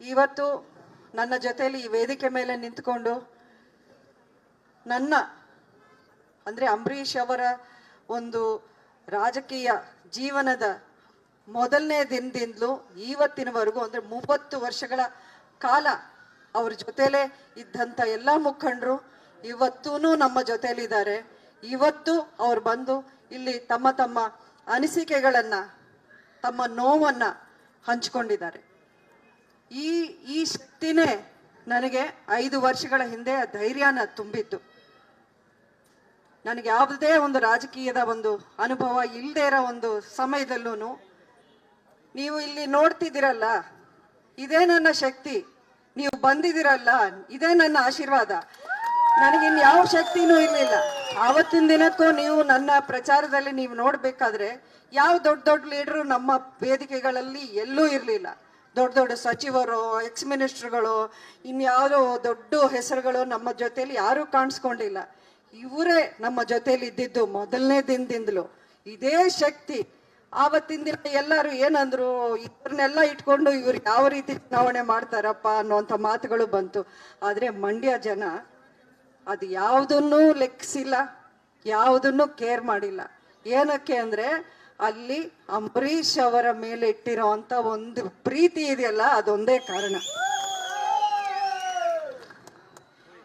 ಇವತ್ತು ನನ್ನ ಜೊತೆಯಲ್ಲಿ ಈ ವೇದಿಕೆ ಮೇಲೆ ನಿಂತ್ಕೊಂಡು ನನ್ನ, ಅಂದರೆ ಅಂಬರೀಷ್ ಅವರ ಒಂದು ರಾಜಕೀಯ ಜೀವನದ ಮೊದಲನೇ ದಿನದಿಂದಲೂ ಇವತ್ತಿನವರೆಗೂ ಅಂದರೆ ಮೂವತ್ತು ವರ್ಷಗಳ ಕಾಲ ಅವ್ರ ಜೊತೆಯಲ್ಲೇ ಇದ್ದಂಥ ಎಲ್ಲ ಮುಖಂಡರು ಇವತ್ತೂ ನಮ್ಮ ಜೊತೆಯಲ್ಲಿದ್ದಾರೆ. ಇವತ್ತು ಅವ್ರು ಬಂದು ಇಲ್ಲಿ ತಮ್ಮ ತಮ್ಮ ಅನಿಸಿಕೆಗಳನ್ನು, ತಮ್ಮ ನೋವನ್ನು ಹಂಚ್ಕೊಂಡಿದ್ದಾರೆ. ಈ ಈ ಶಕ್ತಿನೇ ನನಗೆ ಐದು ವರ್ಷಗಳ ಹಿಂದೆ ಆ ಧೈರ್ಯನ ತುಂಬಿತ್ತು. ನನಗೆ ಯಾವುದೇ ಒಂದು ರಾಜಕೀಯದ ಒಂದು ಅನುಭವ ಇಲ್ಲದೆ ಇರೋ ಒಂದು ಸಮಯದಲ್ಲೂ ನೀವು ಇಲ್ಲಿ ನೋಡ್ತಿದ್ದೀರಲ್ಲ, ಇದೇ ನನ್ನ ಶಕ್ತಿ, ನೀವು ಬಂದಿದ್ದೀರಲ್ಲ, ಇದೇ ನನ್ನ ಆಶೀರ್ವಾದ. ನನಗಿನ್ ಯಾವ ಶಕ್ತಿನೂ ಇರಲಿಲ್ಲ. ಆವತ್ತಿನ ದಿನಕ್ಕೂ ನೀವು ನನ್ನ ಪ್ರಚಾರದಲ್ಲಿ ನೀವು ನೋಡ್ಬೇಕಾದ್ರೆ, ಯಾವ ದೊಡ್ಡ ದೊಡ್ಡ ಲೀಡರು ನಮ್ಮ ವೇದಿಕೆಗಳಲ್ಲಿ ಎಲ್ಲೂ ಇರಲಿಲ್ಲ. ದೊಡ್ಡ ದೊಡ್ಡ ಸಚಿವರು ಎಕ್ಸ್ ಮಿನಿಸ್ಟರ್ಗಳು ಇನ್ಯಾರೋ ದೊಡ್ಡ ಹೆಸರುಗಳು ನಮ್ಮ ಜೊತೆಯಲ್ಲಿ ಯಾರೂ ಕಾಣಿಸ್ಕೊಂಡಿಲ್ಲ. ಇವರೇ ನಮ್ಮ ಜೊತೆಯಲ್ಲಿ ಇದ್ದಿದ್ದು ಮೊದಲನೇ ದಿನದಿಂದಲೂ. ಇದೇ ಶಕ್ತಿ. ಆವತ್ತಿನ ದಿನ ಎಲ್ಲರೂ ಏನಂದ್ರು, ಇವ್ರನ್ನೆಲ್ಲ ಇಟ್ಕೊಂಡು ಇವ್ರು ಯಾವ ರೀತಿ ಚುನಾವಣೆ ಮಾಡ್ತಾರಪ್ಪ ಅನ್ನುವಂಥ ಮಾತುಗಳು ಬಂತು. ಆದ್ರೆ ಮಂಡ್ಯ ಜನ ಅದು ಯಾವುದನ್ನೂ ಲೆಕ್ಕಿಸಿಲ್ಲ, ಯಾವುದನ್ನು ಕೇರ್ ಮಾಡಿಲ್ಲ. ಏನಕ್ಕೆ ಅಂದ್ರೆ ಅಲ್ಲಿ ಅಂಬರೀಷ್ ಅವರ ಮೇಲೆ ಇಟ್ಟಿರೋಂಥ ಒಂದು ಪ್ರೀತಿ ಇದೆಯಲ್ಲ ಅದೊಂದೇ ಕಾರಣ.